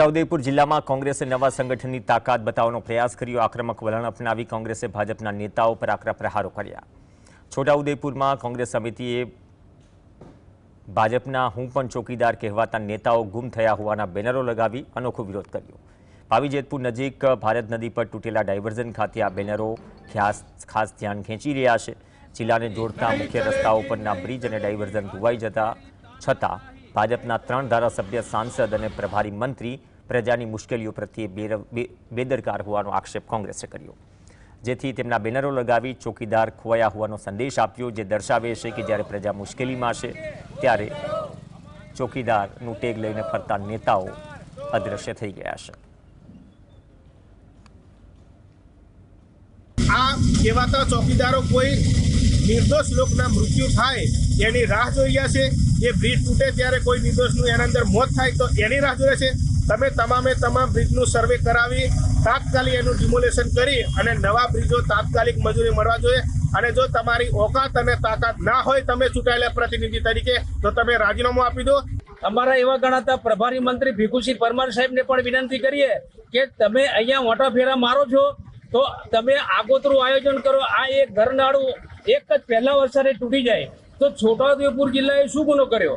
છોટાઉદેપુર જિલ્લામાં કોંગ્રેસે નવા સંગઠનની તાકાત બતાવવાનો પ્રયાસ કર્યો. આક્રમક વલણ અપનાવી કોંગ્રેસે ભાજપના નેતાઓ પર આકરા પ્રહારો કર્યા. છોટાઉદેપુરમાં કોંગ્રેસ સમિતિએ ભાજપના હું પણ ચોકીદાર કહેવાતા નેતાઓ ગુમ થયા હોવાના બેનરો લગાવી અનોખો વિરોધ કર્યો. ભાવીજેતપુર નજીક ભારત નદી પર તૂટેલા ડાયવર્ઝન ખાતે આ બેનરો ખાસ ખાસ ધ્યાન ખેંચી રહ્યા છે. જિલ્લાને જોડતા મુખ્ય રસ્તાઓ પરના બ્રિજ અને ડાયવર્ઝન ધોવાઈ જતા છતાં ભાજપના ત્રણ ધારાસભ્ય, સાંસદ અને પ્રભારી મંત્રી પ્રજાની મુશ્કેલીઓ પ્રત્યે બેદરકાર હોવાનો આક્ષેપ કોંગ્રેસે કર્યો. જેથી તેમના બેનરો લગાવી ચોકીદાર ખોવાયા હોવાનો સંદેશ આપ્યો, જે દર્શાવે છે કે જ્યારે પ્રજા મુશ્કેલીમાં છે, ત્યારે ચોકીદારનું ટેગ લઈને ફરતા નેતાઓ અદ્રશ્ય થઈ ગયા છે. આ કહેવાતા ચોકીદારો કોઈ નિર્દોષ લોકના મૃત્યુ થાય એની રાહ જોઈ રહ્યા છે. એ બ્રિજ તૂટે ત્યારે કોઈ નિર્દોષનું એના અંદર મોત થાય તો એની રાહ જોઈ છે. તમે તમામે તમામ બ્રિજનું સર્વે કરાવી, તાત્કાલિક એનું ડિમોલેશન કરી અને નવા બ્રિજો તાત્કાલિક મજૂરી મળવા જોઈએ. અને જો તમારી ઓકાત અને તાકાત ના હોય, તમે ચૂંટાયેલા પ્રતિનિધિ તરીકે, તો તમે રાજીનામું આપી દો. અમારા એવા ગણાતા પ્રભારી મંત્રી ભીખુસિંહ પરમાર સાહેબને પણ વિનંતી કરીએ કે તમે અહીંયા મોટા ફેરા મારો છો, તો તમે આગોતરું આયોજન કરો. આ એક ઘરનાળું એક જ પહેલા વરસાદે તૂટી જાય. તો છોટાઉદેપુર જિલ્લાએ શું ગુનો કર્યો?